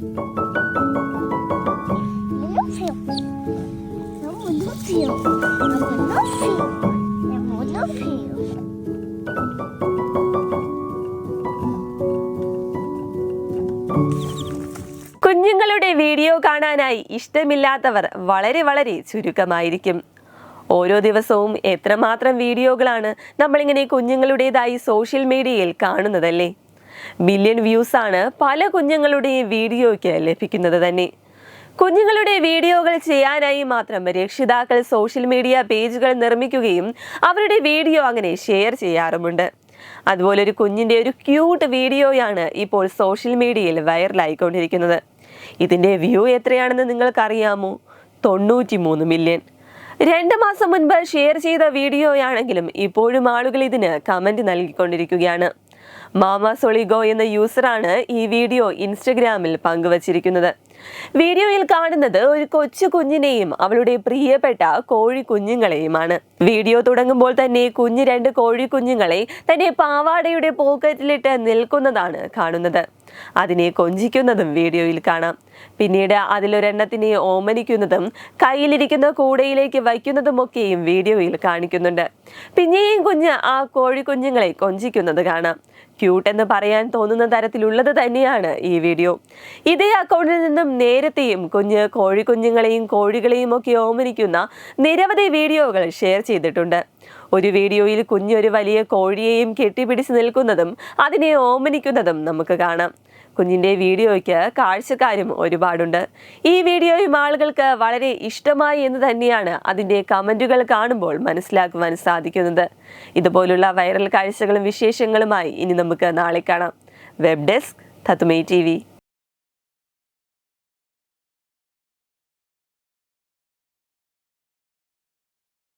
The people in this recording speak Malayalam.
കുഞ്ഞുങ്ങളുടെ വീഡിയോ കാണാനായി ഇഷ്ടമില്ലാത്തവർ വളരെ വളരെ ചുരുക്കമായിരിക്കും. ഓരോ ദിവസവും എത്രമാത്രം വീഡിയോകളാണ് നമ്മളിങ്ങനെ കുഞ്ഞുങ്ങളുടേതായി സോഷ്യൽ മീഡിയയിൽ കാണുന്നതല്ലേ? ബില്യൺ വ്യൂസ് ആണ് പല കുഞ്ഞുങ്ങളുടെയും വീഡിയോയ്ക്ക് ലഭിക്കുന്നത് തന്നെ. കുഞ്ഞുങ്ങളുടെ വീഡിയോകൾ ചെയ്യാനായി മാത്രം രക്ഷിതാക്കൾ സോഷ്യൽ മീഡിയ പേജുകൾ നിർമ്മിക്കുകയും അവരുടെ വീഡിയോ അങ്ങനെ ഷെയർ ചെയ്യാറുമുണ്ട്. അതുപോലെ ഒരു കുഞ്ഞിന്റെ ഒരു ക്യൂട്ട് വീഡിയോയാണ് ഇപ്പോൾ സോഷ്യൽ മീഡിയയിൽ വൈറലായിക്കൊണ്ടിരിക്കുന്നത്. ഇതിന്റെ വ്യൂ എത്രയാണെന്ന് നിങ്ങൾക്കറിയാമോ? തൊണ്ണൂറ്റി മൂന്ന് മില്യൺ. രണ്ട് മാസം മുൻപ് ഷെയർ ചെയ്ത വീഡിയോയാണെങ്കിലും ഇപ്പോഴും ആളുകൾ ഇതിന് കമന്റ് നൽകിക്കൊണ്ടിരിക്കുകയാണ്. മാമ സൊളിഗോ എന്ന യൂസറാണ് ഈ വീഡിയോ ഇൻസ്റ്റഗ്രാമിൽ പങ്കുവച്ചിരിക്കുന്നത്. വീഡിയോയിൽ കാണുന്നത് ഒരു കൊച്ചു കുഞ്ഞിനെയും അവളുടെ പ്രിയപ്പെട്ട കോഴി കുഞ്ഞുങ്ങളെയുമാണ്. വീഡിയോ തുടങ്ങുമ്പോൾ തന്നെ കുഞ്ഞു രണ്ട് കോഴി കുഞ്ഞുങ്ങളെ തന്റെ പാവാടയുടെ പോക്കറ്റിലിട്ട് നിൽക്കുന്നതാണ് കാണുന്നത്. അതിനെ കൊഞ്ചിക്കുന്നതും വീഡിയോയിൽ കാണാം. പിന്നീട് അതിലൊരെണ്ണത്തിനെ ഓമനിക്കുന്നതും കയ്യിലിരിക്കുന്ന കൂടയിലേക്ക് വയ്ക്കുന്നതുമൊക്കെയും വീഡിയോയിൽ കാണിക്കുന്നുണ്ട്. പിന്നെയും കുഞ്ഞ് ആ കോഴി കുഞ്ഞുങ്ങളെ കൊഞ്ചിക്കുന്നത് കാണാം. ക്യൂട്ട് എന്ന് പറയാൻ തോന്നുന്ന തരത്തിലുള്ളത് തന്നെയാണ് ഈ വീഡിയോ. ഇതേ അക്കൗണ്ടിൽ നിന്നും നേരത്തെയും കുഞ്ഞ് കോഴിക്കുഞ്ഞുങ്ങളെയും കോഴികളെയും ഒക്കെ ഓമനിക്കുന്ന നിരവധി വീഡിയോകൾ ഷെയർ ചെയ്തിട്ടുണ്ട്. ഒരു വീഡിയോയിൽ കുഞ്ഞൊരു വലിയ കോഴിയെയും കെട്ടിപ്പിടിച്ച് നിൽക്കുന്നതും അതിനെ ഓമനിക്കുന്നതും നമുക്ക് കാണാം. കുഞ്ഞിന്റെ വീഡിയോയ്ക്ക് കാഴ്ചക്കാരും ഒരുപാടുണ്ട്. ഈ വീഡിയോയും ആളുകൾക്ക് വളരെ ഇഷ്ടമായി എന്ന് തന്നെയാണ് അതിന്റെ കമന്റുകൾ കാണുമ്പോൾ മനസ്സിലാക്കുവാൻ സാധിക്കുന്നത്. ഇതുപോലുള്ള വൈറൽ കാഴ്ചകളും വിശേഷങ്ങളുമായി ഇനി നമുക്ക് നാളെ കാണാം. വെബ് ഡെസ്ക് തത്തുമൈ ടി